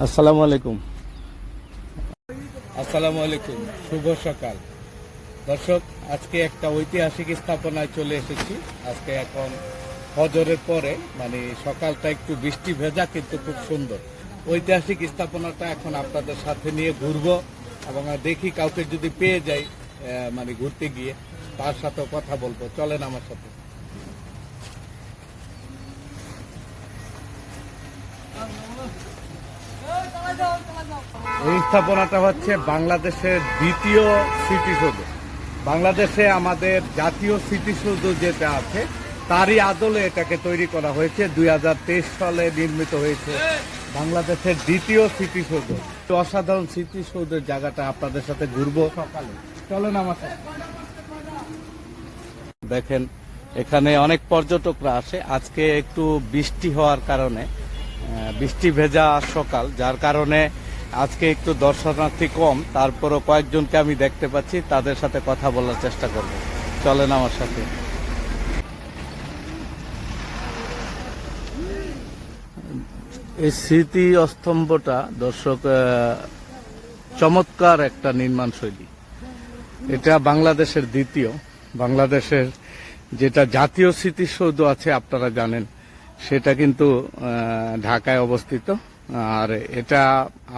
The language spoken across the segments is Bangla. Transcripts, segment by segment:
আসসালামু আলাইকুম। আসসালামু আলাইকুম, শুভ সকাল। দর্শক, আজকে একটা ঐতিহাসিক স্থাপনায় চলে এসেছি। আজকে এখন হজরের পরে মানে সকালটা একটু বৃষ্টি ভেজা, কিন্তু খুব সুন্দর। ঐতিহাসিক স্থাপনাটা এখন আপনাদের সাথে নিয়ে ঘুরবো এবং দেখি কাউকে যদি পেয়ে যাই মানে ঘুরতে গিয়ে, তার সাথে কথা বলব। চলেন আমার সাথে। এই স্থাপনাটা হচ্ছে বাংলাদেশের দ্বিতীয় স্মৃতিসৌধ। বাংলাদেশে আমাদের জাতীয় স্মৃতিসৌধ যেটা আছে, তারই আদলে এটাকে তৈরি করা হয়েছে। দুই হাজার তেইশ সালে নির্মিত হয়েছে বাংলাদেশের দ্বিতীয় স্মৃতিসৌধ। অসাধারণ স্মৃতিসৌধের জায়গাটা আপনাদের সাথে ঘুরবো সকালে। চলেন আমার দেখেন, এখানে অনেক পর্যটকরা আসে। আজকে একটু বৃষ্টি হওয়ার কারণে বৃষ্টি ভেজা সকাল, যার কারণে আজকে একটু দর্শনার্থী কম, তারপরও কয়েকজনকে আমি দেখতে পাচ্ছি, তাদের সাথে কথা বলার চেষ্টা করব। চলেন আমার সাথে। এই স্মৃতি অস্তম্ভটা, দর্শক চমৎকার একটা নির্মাণ শৈলী। এটা বাংলাদেশের দ্বিতীয়। বাংলাদেশের যেটা জাতীয় স্মৃতিসৌধ আছে, আপনারা জানেন সেটা কিন্তু ঢাকায় অবস্থিত। আর এটা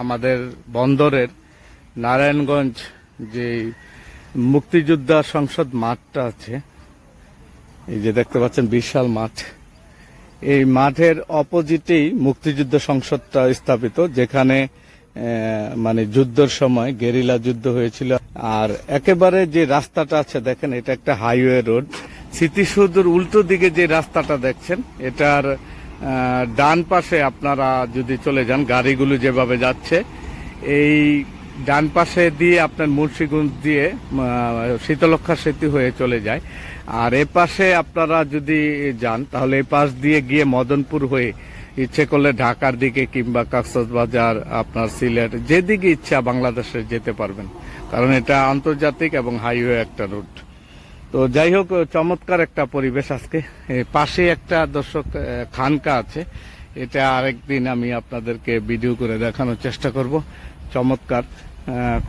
আমাদের বন্দরের নারায়ণগঞ্জ যে মুক্তিযোদ্ধা সংসদ মাঠটা আছে, এই যে দেখতে পাচ্ছেন বিশাল মাঠ। এই মাঠের অপোজিটেই মুক্তিযুদ্ধ সংসদটা স্থাপিত, যেখানে মানে যুদ্ধের সময় গেরিলা যুদ্ধ হয়েছিল। আর একেবারে যে রাস্তাটা আছে, দেখেন এটা একটা হাইওয়ে রোড। স্মৃতিসৌধের উল্টো দিকে যে রাস্তাটা দেখছেন, এটার ডান পাশে আপনারা যদি চলে যান, গাড়িগুলো যেভাবে যাচ্ছে, এই ডান পাশে দিয়ে আপনার মুন্সিগঞ্জ দিয়ে শীতলক্ষা সেতু হয়ে চলে যায়। আর এ পাশে আপনারা যদি যান, তাহলে এই পাশ দিয়ে গিয়ে মদনপুর হয়ে ইচ্ছে করলে ঢাকার দিকে কিংবা কক্সবাজার, আপনার সিলেট, যেদিকে ইচ্ছা বাংলাদেশে যেতে পারবেন। কারণ এটা আন্তর্জাতিক এবং হাইওয়ে একটা রুট। তো যাই হোক, চমৎকার একটা পরিবেশ আজকে। পাশে একটা দর্শক খানকা আছে। এটা আরেকদিন আমি আপনাদেরকে ভিডিও করে দেখানোর চেষ্টা করব। চমৎকার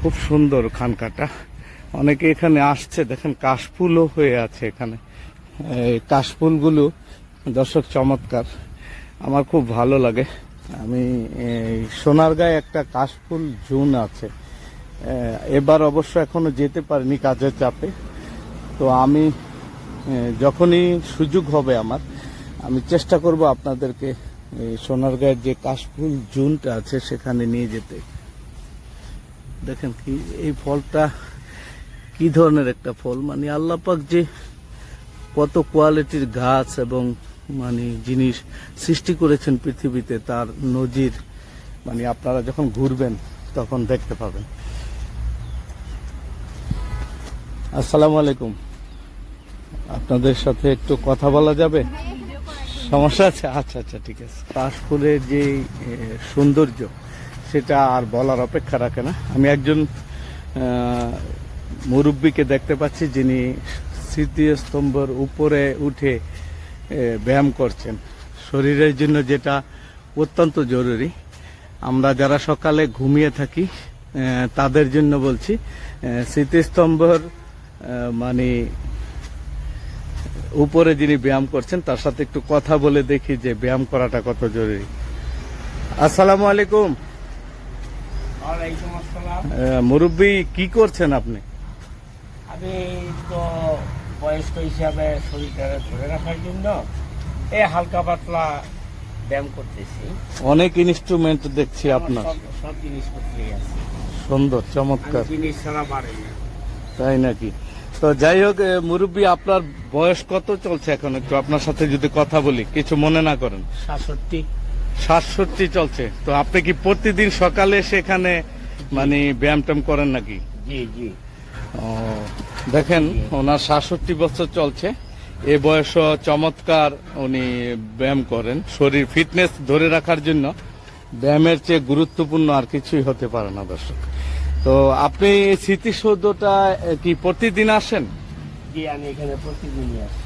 খুব সুন্দর খানকাটা। অনেকে এখানে আসছে, দেখেন কাশফুলও হয়ে আছে এখানে। কাশফুলগুলো, দর্শক চমৎকার। আমার খুব ভালো লাগে। আমি সোনারগাঁয়ে একটা কাশফুল জুন আছে। এবার অবশ্য এখনও যেতে পারিনি কাজের চাপে। তো আমি যখনই সুযোগ হবে আমার, আমি চেষ্টা করব আপনাদেরকে সোনারগাঁয়ের যে কাশফুল জুনটা আছে সেখানে নিয়ে যেতে। দেখেন কি, এই ফলটা কি ধরনের একটা ফল? মানে আল্লাপাক যে কত কোয়ালিটির গাছ এবং মানে জিনিস সৃষ্টি করেছেন পৃথিবীতে, তার নজির মানে আপনারা যখন ঘুরবেন, তখন দেখতে পাবেন। আসসালামু আলাইকুম। আপনাদের সাথে একটু কথা বলা যাবে? সমস্যা আছে? আচ্ছা আচ্ছা ঠিক আছে। কাশফুলের যে সৌন্দর্য, সেটা আর বলার অপেক্ষা রাখে না। আমি একজন মুরব্বীকে দেখতে পাচ্ছি, যিনি স্মৃতিস্তম্ভের উপরে উঠে ব্যায়াম করছেন। শরীরের জন্য যেটা অত্যন্ত জরুরি। আমরা যারা সকালে ঘুমিয়ে থাকি তাদের জন্য বলছি স্মৃতিস্তম্ভর মানে উপরে যিনি ব্যায়াম করছেন তার সাথে একটু কথা বলে দেখি যে ব্যায়াম করাটা কত জরুরি। আসসালামু আলাইকুম। মুরব্বী কি করছেন আপনি? আমি তো বয়স্ক হিসাবে শরীরটা ধরে রাখার জন্য এই হালকা পাতলা ব্যায়াম করতেছি। অনেক ইনস্ট্রুমেন্ট দেখছি আপনার। সব সব জিনিসপত্রই আছে। সুন্দর চমৎকার। জিনিস ছাড়া পারি না। তাই নাকি? তো যাই হোক মুরব্বী আপনার বয়স কত চলছে এখন একটু আপনার সাথে যদি কথা বলি? কিছু মনে না করেন? সাতষট্টি। সাতষট্টি চলছে। তো আপনি কি প্রতিদিন সকালে সেখানে মানে ব্যায়াম ট্যাম করেন নাকি? জি জি। ও, দেখেন ওনার সাতষট্টি বছর চলছে। এ বয়স চমৎকার উনি ব্যায়াম করেন। শরীর ফিটনেস ধরে রাখার জন্য ব্যায়ামের চেয়ে গুরুত্বপূর্ণ আর কিছুই হতে পারে না দর্শক। তো আপনি স্মৃতিসৌধটা কি প্রতিদিন আসেন? জি আমি এখানে প্রতিদিনই আসি।